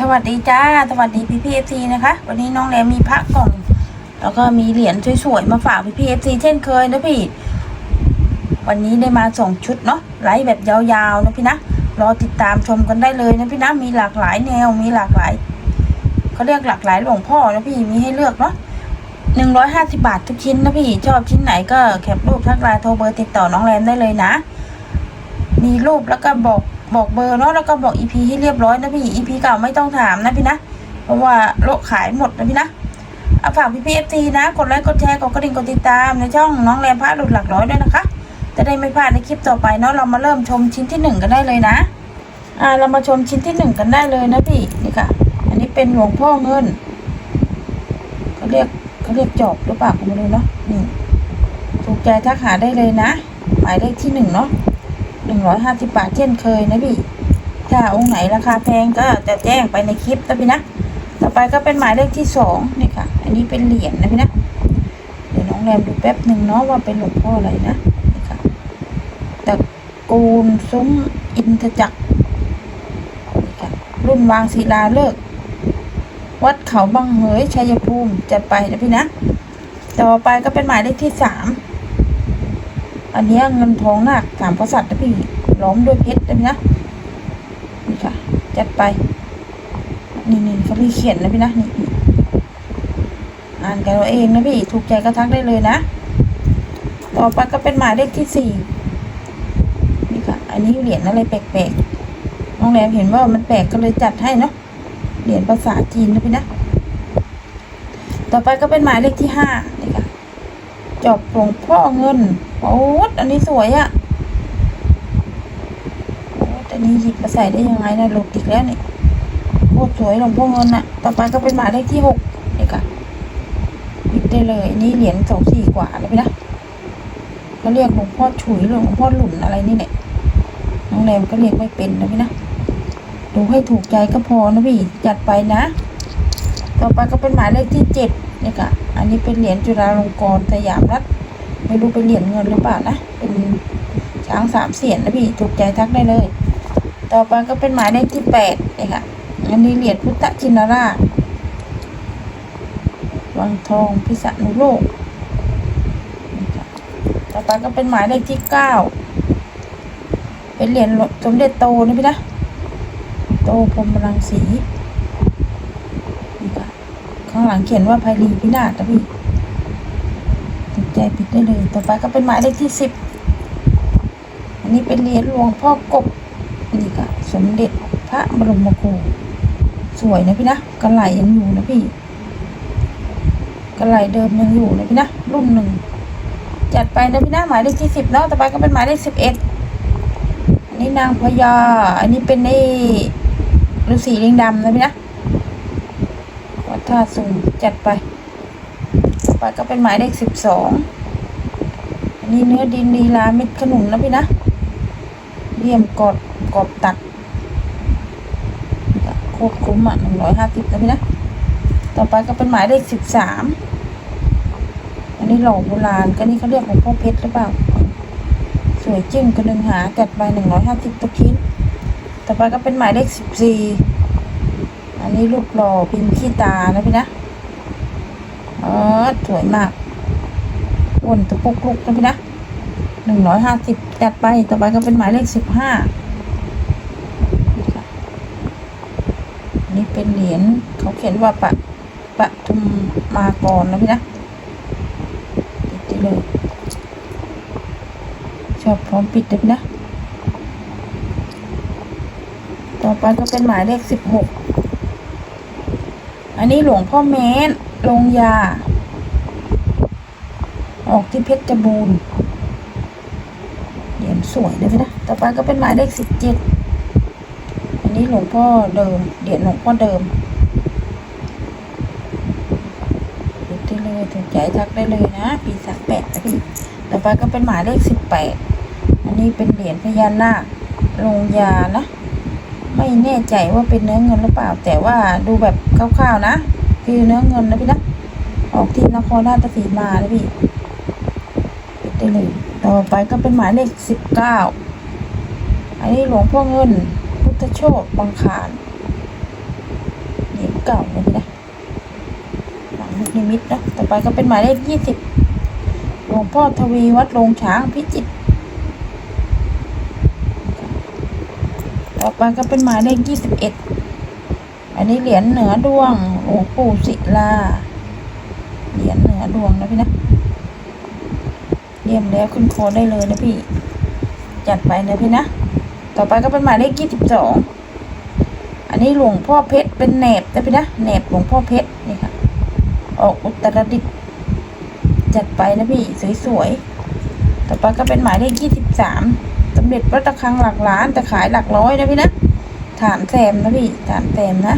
สวัสดีจ้า สวัสดีพี่พีเอฟซีนะคะ วันนี้น้องแรมมีพระกล่อง แล้วก็มีเหรียญสวยๆมาฝากพี่พีเอฟซีเช่นเคยนะพี่ วันนี้ได้มาส่งชุดเนาะไลฟ์แบบยาวๆนะพี่นะ รอติดตามชมกันได้เลยนะพี่นะ มีหลากหลายแนว มีหลากหลายเขาเรียกหลากหลายหลวงพ่อนะพี่ มีให้เลือกเนาะหนึ่งร้อยห้าสิบาททุกชิ้นนะพี่ ชอบชิ้นไหนก็แคปรูปทักไลน์โทรเบอร์ติดต่อน้องแรมได้เลยนะ มีรูปแล้วก็บอก บอกเบอร์เนาะแล้วก็บอกอีพีให้เรียบร้อยนะพี่อีพีเก่าไม่ต้องถามนะพี่นะ เพราะว่าโลกขายหมดนะพี่นะเอาฝากพี่พีเอฟซีนะ กดไลค์กดแชร์กดกระดิ่งกดติดตามในช่องน้องแรมพระหลุดหลักร้อยด้วยนะคะ จะได้ไม่พลาดในคลิปต่อไปเนาะเรามาเริ่มชมชิ้นที่หนึ่งกันได้เลยนะอ่าเรามาชมชิ้นที่หนึ่งกันได้เลยนะพี่นี่ค่ะ อันนี้เป็นหลวงพ่อเงินเขาเรียกเขาเรียกจอบหรือเปล่าผมไม่รู้เนาะนี่ถูกใจทักหาได้เลยนะหมายเลขที่หนึ่งเนาะ หนึ่งร้อยห้าสิบบาทเช่นเคยนะพี่ถ้าองค์ไหนราคาแพงก็จะแจ้งไปในคลิปนะพี่นะ ต่อไปก็เป็นหมายเลขที่สองนี่ค่ะ อันนี้เป็นเหรียญนะพี่นะ เดี๋ยวน้องแรมดูแป๊บหนึ่งเนาะว่าเป็นหลวงพ่ออะไรนะนี่ค่ะตะกูลซุ้มอินทจักรนี่ค่ะ รุ่นวางศิลาเลิก วัดเขาบางเหยชัยภูมิจัดไปนะพี่นะ ต่อไปก็เป็นหมายเลขที่สาม อันนี้เงินทองหนักสามกษัตริย์นะพี่ล้อมด้วยเพชรนะพี่นะนี่ค่ะจัดไป นี่นี่เขาพี่เขียนนะพี่นะนี่อ่านกันเอาเองนะพี่ถูกใจก็ทักได้เลยนะ ต่อไปก็เป็นหมายเลขที่สี่นี่ค่ะ อันนี้เหรียญอะไรแปลกๆน้องแรมเห็นว่ามันแปลกก็เลยจัดให้เนาะเหรียญภาษาจีนนะพี่นะ ต่อไปก็เป็นหมายเลขที่ห้านี่ค่ะจอบหลวงพ่อเงิน โอ้อันนี้สวยอะโอ้แต่นี้หยิบมาใส่ได้ยังไงนะหลุดอีกแล้วเนี่ยโคตรสวยหลวงพ่อเงินอะต่อไปก็เป็นหมายเลขที่หกนี่ค่ะหยิบได้เลย อันนี่เหรียญสองสี่กว่าเลยพี่นะเขาเรียกหลวงพ่อฉุยหรือหลวงพ่อหลุนอะไรนี่เนี่ยน้องแรมก็เรียกไม่เป็นนะพี่นะดูให้ถูกใจก็พอนะพี่จัดไปนะ ต่อไปก็เป็นหมายเลขที่เจ็ดนี่ค่ะ อันนี้เป็นเหรียญจุฬาลงกรณ์สยามรัฐ ไม่รู้เป็นเหรียญเงินหรือเปล่านะ เป็นช้างสามเสียนนะพี่ ถูกใจทักได้เลย ต่อไปก็เป็นหมายเลขที่แปดนี่ค่ะ อันนี้เหรียญพุทธชินราช วังทองพิษณุโลก ต่อไปก็เป็นหมายเลขที่เก้า เป็นเหรียญสมเด็จโตนะพี่นะ โตพรมรังสี ข้างหลังเขียนว่าไพลีพินาศนะพี่ ติดใจปิดได้เลย ต่อไปก็เป็นหมายเลขที่สิบอันนี้เป็นเหรียญหลวงพ่อกบนี่ค่ะสมเด็จพระบรมครูสวยนะพี่นะกระไหลยังอยู่นะพี่กระไหลเดิมยังอยู่นะพี่นะรุ่นหนึ่งจัดไปนะพี่นะหมายเลขที่สิบเนาะต่อไปก็เป็นหมายเลขสิบเอ็ดอันนี้นางพญาอันนี้เป็นในฤาษีเลิงดำนะพี่นะวัดท่าสูงจัดไป ต่อไปก็เป็นหมายเลขสิบสอง มีเนื้อดินดีลาเม็ดขนุนนะพี่นะเลี่ยมกอดกรอบตัดโคตรคุ้มอะหนึ่งร้อยห้าสิบนะพี่นะ ต่อไปก็เป็นหมายเลขสิบสามอันนี้หล่อโบราณก็นี่เขาเรียกของพ่อเพชรหรือเปล่า สวยจึ้งกระดึงหาจัดไปหนึ่งร้อยห้าสิบทุกชิ้น ต่อไปก็เป็นหมายเลขสิบสี่อันนี้รูปหล่อพิมพ์ขี้ตานะพี่นะเออสวยมากอ้วนตะปุกลุกนะพี่นะ หนึ่งร้อยห้าสิบจัดไป ต่อไปก็เป็นหมายเลขสิบห้านนี้เป็นเหรียญเขาเขียนว่าปะปะทุมมากรนะพี่นะติดเลย ชอบพร้อมปิดเลยนะ ต่อไปก็เป็นหมายเลขสิบหก อันนี้หลวงพ่อแมนลงยา ออกที่เพชรบูรณ์ สวยเลยนะต่อไปก็เป็นหมายเลขสิบเจ็ดอันนี้หลวงพ่อเดิมเหรียญหลวงพ่อเดิมดูได้เลยถูกใจทักได้เลยนะ ปีสามแปดพี่ต่อไปก็เป็นหมายเลขสิบแปดอันนี้เป็นเหรียญพญานาคลงยานะ ไม่แน่ใจว่าเป็นเนื้อเงินหรือเปล่า แต่ว่าดูแบบคร่าวๆนะ คือเนื้อเงินนะพี่นะออกที่นครราชสีมานะพี่ เลยต่อไปก็เป็นหมายเลขสิบเก้าอันนี้หลวงพ่อเงิน พุทธโชตบังคารเก่าเลยนะหลังลูกนิมิตนะต่อไปก็เป็นหมายเลขยี่สิบหลวงพ่อทวีวัดโรงช้างพิจิตรต่อไปก็เป็นหมายเลขยี่สิบเอ็ดอันนี้เหรียญเหนือดวงหลวงปู่ศิลาเหรียญเหนือดวงนะพี่นะ เรียมแล้วขึ้นโคดได้เลยนะพี่ จัดไปนะพี่นะ ต่อไปก็เป็นหมายเลขยี่สิบสองอันนี้หลวงพ่อเพชรเป็นแหนบนะพี่นะแหนบหลวงพ่อเพชรนี่ค่ะ ออกอุตรดิตถ์จัดไปนะพี่สวยๆ ต่อไปก็เป็นหมายเลขยี่สิบสามสมเด็จพระตะคังหลักล้านแต่ขายหลักร้อยนะพี่นะฐานแซมนะพี่ฐานแซมนะ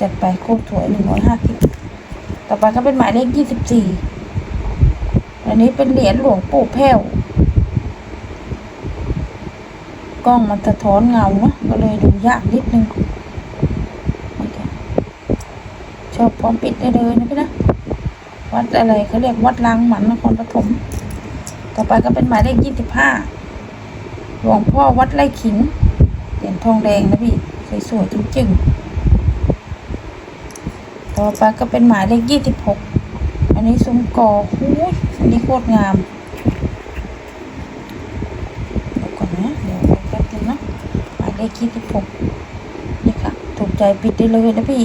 จัดไปโคตรสวยหนึ่งร้อยห้าสิบต่อไปก็เป็นหมายเลขยี่สิบสี่ อันนี้เป็นเหรียญหลวงปู่แพ้ว กล้องมันสะท้อนเงาเนาะก็เลยดูยากนิดนึง ชอบพร้อมปิดได้เลยนะพี่นะ วัดอะไรเขาเรียกวัดลางหมันนครปฐม ต่อไปก็เป็นหมายเลขยี่สิบห้าหลวงพ่อวัดไร่ขิง เหรียญทองแดงนะพี่สวยๆจึ้งๆ ต่อไปก็เป็นหมายเลขยี่สิบหก อันนี้ซุ้มกอหู อันนี้โคตรงามเดี๋ยวก่อนนะเดี๋ยวแป๊บนึงนะหมายเลขยี่สิบหกนี่ค่ะ ถูกใจปิดได้เลยนะพี่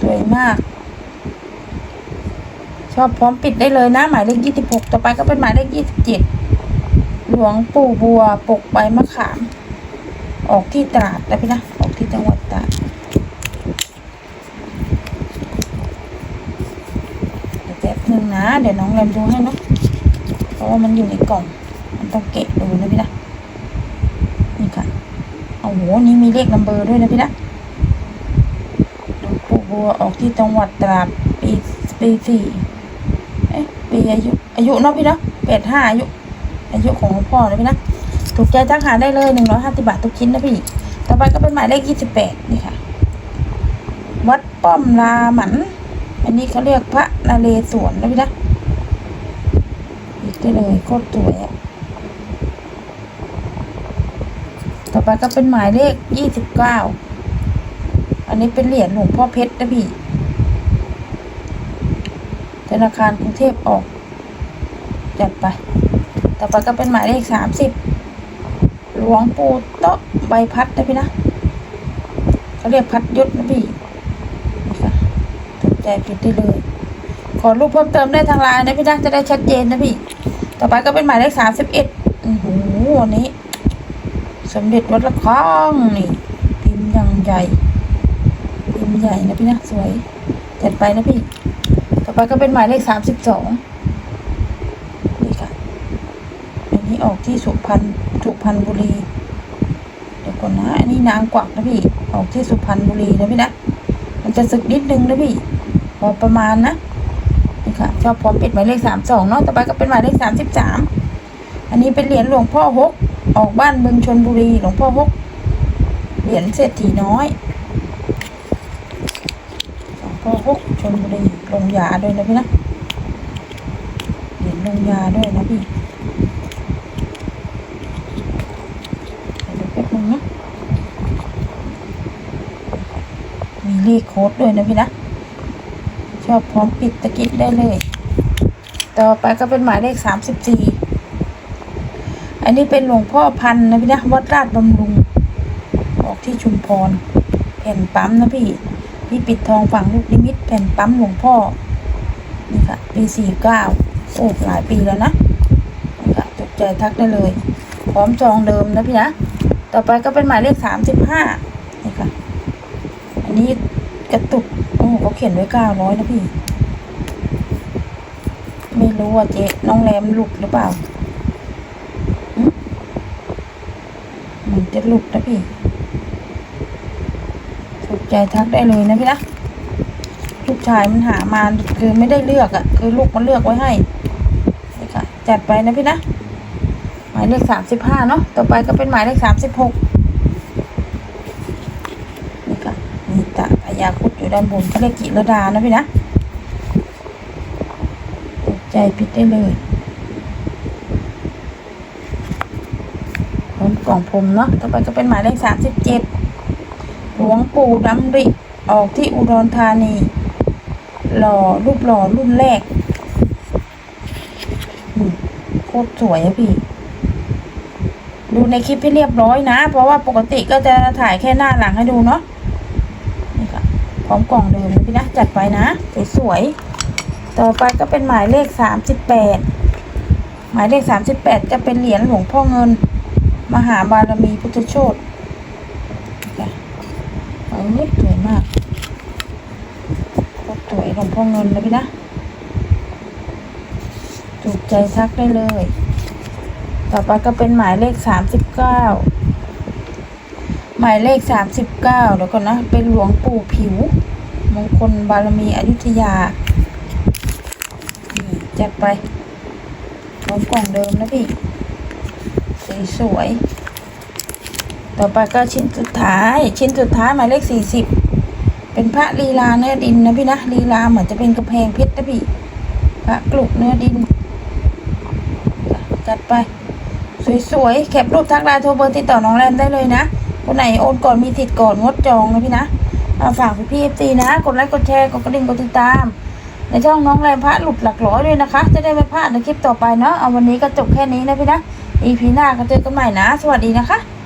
สวยมาก ชอบพร้อมปิดได้เลยนะ หมายเลขยี่สิบหกต่อไปก็เป็นหมายเลขยี่สิบเจ็ดหลวงปู่บัวปกใบมะขาม ออกที่ตราดนะพี่นะ ออกที่จังหวัดตราด เดี๋ยวแป๊บนึงนะ เดี๋ยวน้องแรมดูให้นะเพราะว่ามันอยู่ในกล่อง มันต้องเกะดูนะพี่นะนี่ค่ะโอ้โหนี่มีเลขนัมเบอร์ด้วยนะพี่นะปูบัวออกที่จังหวัดตราดปีปีสี่เอ๊ะปีอายุอายุเนาะพี่เนาะแปดห้าอายุ อายุของพ่อนะพี่นะถูกใจทักหาได้เลยหนึ่งร้อยห้าสิบาททุกชิ้นนะพี่ ต่อไปก็เป็นหมายเลขยี่สิบแปดนี่ค่ะ วัดป้อมลาหมัน อันนี้เขาเรียกพระนาเรศวรนะพี่นะหยิบได้เลยโคตรสวยอะต่อไปก็เป็นหมายเลขยี่สิบเก้า อันนี้เป็นเหรียญหลวงพ่อเพชรนะพี่ ธนาคารกรุงเทพออก จัดไป ต่อไปก็เป็นหมายเลขสามสิบ หลวงปู่โต๊ะใบพัดนะพี่นะ เขาเรียกพัดยศนะพี่ ถูกใจปิดได้เลย ขอรูปเพิ่มเติมได้ทางไลน์นะพี่นะจะได้ชัดเจนนะพี่ ต่อไปก็เป็นหมายเลขสามสิบเอ็ดโอ้โหอันนี้ สมเด็จวัดละคังนี่พิมพ์ยังใหญ่พิมพ์ใหญ่นะพี่นะสวยจัดไปนะพี่ ต่อไปก็เป็นหมายเลขสามสิบสองนี่ค่ะอันนี้ออกที่สุพรรณสุพรรณบุรีเดี๋ยวก่อนนะอันนี้นางกวักนะพี่ ออกที่สุพรรณบุรีนะพี่นะมันจะสึกนิดนึงนะพี่ พอประมาณนะนี่ค่ะชอบพร้อมปิดหมายเลขสามสองเนาะต่อไปก็เป็นหมายเลขสามสิบสามอันนี้เป็นเหรียญหลวงพ่อฮกออกบ้านบึงชนบุรีหลวงพ่อฮกเหรียญเศรษฐีน้อยหลวงพ่อฮกชนบุรีลงยาด้วยนะพี่นะเหรียญลงยาด้วยนะพี่เดี๋ยวแป๊บนึงนะมีเลขโค้ดด้วยนะพี่นะ ชอบพร้อมปิดตะกิดได้เลย ต่อไปก็เป็นหมายเลขสามสิบสี่อันนี้เป็นหลวงพ่อพันนะพี่นะวัดราชบำรุง ออกที่ชุมพรแผ่นปั๊มนะพี่พี่ปิดทองฝั่งลูกนิมิตแผ่นปั๊มหลวงพ่อนี่ค่ะปีสี่เก้าโอ้หลายปีแล้วนะนี่ค่ะตกใจทักได้เลย พร้อมจองเดิมนะพี่นะต่อไปก็เป็นหมายเลขสามสิบห้านี่ค่ะ อันนี้ กระตุก โอ้เขาเขียนไว้เก้าร้อยนะพี่ ไม่รู้ว่าเจ๊น้องแรมหลุดหรือเปล่าเหมือนจะหลุดนะพี่ถูกใจทักได้เลยนะพี่นะลูกชายมันหามาคือไม่ได้เลือกอะ่ะ คือลูกมันเลือกไว้ให้นี่ค่ะจัดไปนะพี่นะ หมายเลขสามสิบห้าเนาะต่อไปก็เป็นหมายเลขสามสิบหกนี่ค่ะ มีตะพญาคุดอยู่ด้านบนเขาเรียกกิรดานะพี่นะถูกใจปิดได้เลยพร้อมกล่องพรมเนาะต่อไปก็เป็นหมายเลขสามสิบเจ็ดหลวงปู่ดำริออกที่อุดรธานี หล่อรูปหล่อรุ่นแรกโคตรสวยอะพี่ ดูในคลิปให้เรียบร้อยนะ เพราะว่าปกติก็จะถ่ายแค่หน้าหลังให้ดูเนาะ พร้อมกล่องเดิมนะพี่นะจัดไปนะสวยๆต่อไปก็เป็นหมายเลขสามสิบแปดหมายเลขสามสิบแปดจะเป็นเหรียญหลวงพ่อเงิน มหาบารมีพุทธโชตเออสวยมากคตรสวยหลวงพ่อเงินเลยพี่นะถูกใจทักได้เลย ต่อไปก็เป็นหมายเลขสามสิบเก้า หมายเลขสามสิบเก้าเดี๋ยวก่อนนะ เป็นหลวงปู่ผิว มงคลบารมีอยุธยาจัดไปพร้อมกล่องเดิมนะพี่สีสวยต่อไปก็ชิ้นสุดท้าย ชิ้นสุดท้ายหมายเลขสี่สิบเป็นพระลีลาเนื้อดินนะพี่นะลีลาเหมือนจะเป็นกระแพงเพชรนะพี่พระกลุกเนื้อดินจัดไป สวยๆแคปรูปทักไลน์โทรเบอร์ติดต่อน้องแรมได้เลยนะ คนไหนโอนก่อนมีติดก่อนงดจองนะพี่นะาฝากพี่พี่เอฟซีนะกดไลค์กดแชร์กดกระดิ่งกดติดตาม ในช่องน้องแรมพระหลุดหลักร้อยด้วยนะคะ จะได้ไม่พลาดในคลิปต่อไปเนาะเอาวันนี้ก็จบแค่นี้นะพี่นะอีพีหน้าก็เจอกันใหม่นะ สวัสดีนะคะ